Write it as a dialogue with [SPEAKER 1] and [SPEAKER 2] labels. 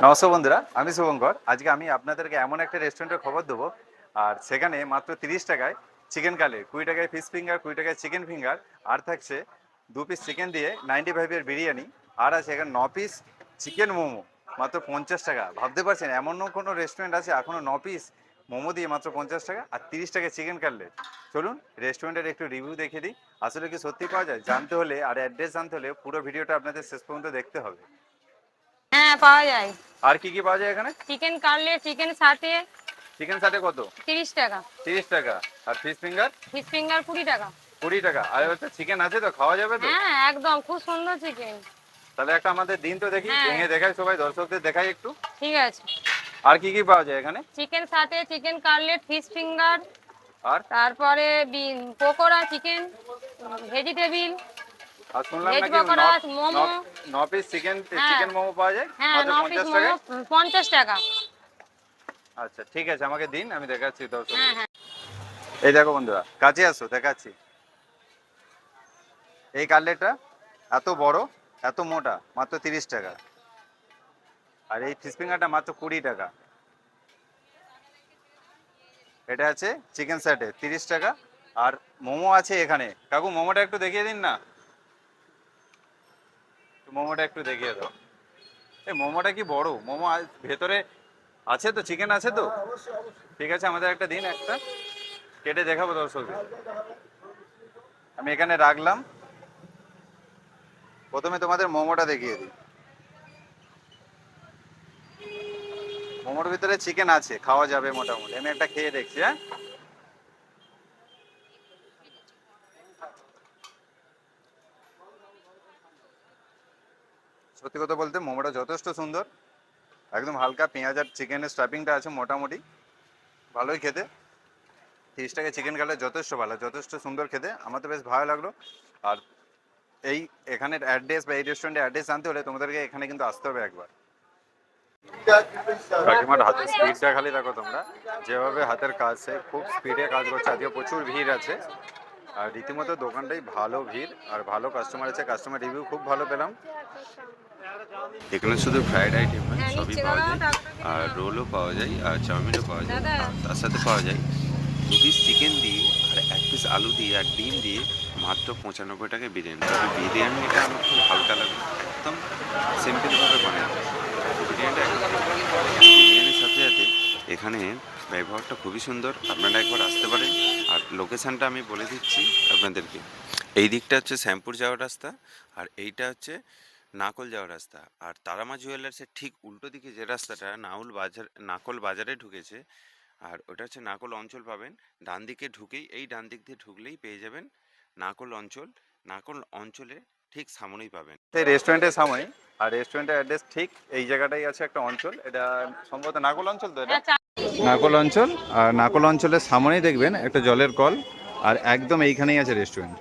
[SPEAKER 1] নমস্কার বন্ধুরা, আমি শুভঙ্কর। আজকে আমি আপনাদেরকে এমন একটা রেস্টুরেন্টের খবর দেবো। আর সেখানে মাত্র তিরিশ টাকায় চিকেন কালের কুড়ি টাকায় ফিশ ফিঙ্গার কুড়ি টাকায় চিকেন ফিঙ্গার আর থাকছে দু পিস চিকেন দিয়ে নাইনটি ফাইভের বিরিয়ানি, আর আছে এখানে ন পিস চিকেন মোমো, মাত্র পঞ্চাশ টাকা। ভাবতে পারছেন, এমনও কোনো রেস্টুরেন্ট আছে এখনও ন পিস মোমো দিয়ে মাত্র পঞ্চাশ টাকা আর তিরিশ টাকা চিকেন কাটলেট চলুন রেস্টুরেন্টের একটু রিভিউ দেখে দিই। আসলে কি সত্যি পাওয়া যায়? জানতে হলে আর অ্যাড্রেস জানতে হলে পুরো ভিডিওটা আপনাদের শেষ পর্যন্ত দেখতে হবে।
[SPEAKER 2] হ্যাঁ পাওয়া যায়।
[SPEAKER 1] আর কি কি পাওয়া যায় এখানে?
[SPEAKER 2] চিকেন কাটলেট চিকেন সাথে
[SPEAKER 1] চিকেন সাথে কত?
[SPEAKER 2] তিরিশ টাকা।
[SPEAKER 1] তিরিশ টাকা। আর ফিশ ফিঙ্গার
[SPEAKER 2] ফিশ ফিঙ্গার কুড়ি টাকা।
[SPEAKER 1] কুড়ি টাকা। আর হচ্ছে চিকেন আছে তো? খাওয়া যাবে তো?
[SPEAKER 2] হ্যাঁ একদম। খুব সুন্দর চিকেন
[SPEAKER 1] তাহলে একটা আমাদের দিন তো দেখি
[SPEAKER 2] হ্যাঁ।
[SPEAKER 1] ভেঙে দেখাই সবাই দর্শকদের দেখাই একটু।
[SPEAKER 2] ঠিক আছে।
[SPEAKER 1] আর কি কি পাওয়া যায় এখানে?
[SPEAKER 2] চিকেন সাথে চিকেন কাটলেট ফিশ ফিঙ্গার
[SPEAKER 1] আর?
[SPEAKER 2] তারপরে বি- পকোড়া চিকেন ভেজিটেবিল
[SPEAKER 1] আর শুনলাম নাকি
[SPEAKER 2] মোমো।
[SPEAKER 1] ন পিস চিকেন। চিকেন মোমো পাওয়া যায়?
[SPEAKER 2] হ্যাঁ ন পিস
[SPEAKER 1] পঞ্চাশ টাকায়?
[SPEAKER 2] মোমো পঞ্চাশ টাকা।
[SPEAKER 1] আচ্ছা ঠিক আছে আমাকে দিন আমি দেখাচ্ছি দর্শক
[SPEAKER 2] হ্যাঁ হ্যাঁ।
[SPEAKER 1] এই দেখো বন্ধুরা কাছে আসো দেখাচ্ছি। এই কাটলেটটা এত বড় এত মোটা মাত্র তিরিশ টাকা। আর এই ফিশ ফিঙ্গারটা মাত্র কুড়ি টাকা। এটা আছে চিকেন স্যাটে তিরিশ টাকা। আর মোমো আছে এখানে। কাকু মোমোটা একটু দেখিয়ে দিন না? মোমোটা একটু দেখিয়ে দাও। এই মোমোটা কি বড়? মোমো ভেতরে আছে তো? চিকেন আছে তো? ঠিক আছে আমাদের একটা দিন একটা। কেটে দেখাবো দর্শকদের। আমি এখানে রাখলাম। প্রথমে তোমাদের মোমোটা দেখিয়ে দিই। মোমোর ভিতরে চিকেন আছে খাওয়া যাবে মোটামুটি। আমি একটা খেয়ে দেখছি হ্যাঁ? সত্যি কথা বলতে মোমোটা যথেষ্ট সুন্দর। একদম হালকা পেঁয়াজ আর চিকেনের স্টাফিংটা আছে মোটামুটি। ভালোই খেতে। তিরিশ চিকেন কাটলে যথেষ্ট ভালো, যথেষ্ট সুন্দর খেতে। আমার তো বেশ ভালো লাগল। আর এই এখানের অ্যাড্রেস বা এই রেস্টুরেন্টের অ্যাড্রেস জানতে হলে তোমাদেরকে এখানে কিন্তু আসতে হবে একবার। কাকিমার হাতের স্পিডটা খালি দেখো তোমরা। যেভাবে হাতের কাজ সে খুব স্পিডে কাজ করছে। আজকে প্রচুর ভিড় আছে। আর রীতিমতো দোকানটাই ভালো ভিড়। আর ভালো কাস্টমার আছে। কাস্টমার রিভিউ খুব ভালো পেলাম।
[SPEAKER 3] এখানে শুধু ফ্রাইড আইটেম নয়
[SPEAKER 2] হ্যাঁ,
[SPEAKER 3] সবই পাওয়া যায়। আর রোলও পাওয়া যায় আর চাউমিনও পাওয়া যায়। তার সাথে পাওয়া যায় দু পিস চিকেন দিয়ে আর এক পিস আলু দিয়ে আর ডিম দিয়ে মাত্র পঁচানব্বই টাকায় বিরিয়ানি। তবে বিরিয়ানিটা আমার খুব হালকা লাগে একদম সিম্পলভাবে বানায়। বিরিয়ানিটা বিরিয়ানির সাথে সাথে এখানে ব্যবহারটা খুবই সুন্দর আপনারা একবার আসতে পারেন। আর লোকেশানটা আমি বলে দিচ্ছি আপনাদেরকে। এই দিকটা হচ্ছে শ্যামপুর যাওয়ার রাস্তা আর এইটা হচ্ছে নাকল যাওয়ার রাস্তা। আর তারামা জুয়েলার্সের ঠিক উল্টো দিকে যে রাস্তাটা নাউল বাজার নাকল বাজারে ঢুকেছে আর ওটা হচ্ছে নাকল অঞ্চল পাবেন। ডান দিকে ঢুকেই এই ডান দিক দিয়ে ঢুকলেই পেয়ে যাবেন নাকল অঞ্চল। নাকল অঞ্চলে ঠিক সামনেই পাবেন।
[SPEAKER 1] এই রেস্টুরেন্টের সামনে আর রেস্টুরেন্টের অ্যাড্রেস ঠিক এই জায়গাটাই আছে একটা অঞ্চল। এটা সম্ভবত নাগল অঞ্চল তো এটা?
[SPEAKER 2] হ্যাঁ
[SPEAKER 1] নাকল অঞ্চল আর নাকল অঞ্চলের সামনেই দেখবেন একটা জলের কল আর একদম এইখানেই আছে রেস্টুরেন্ট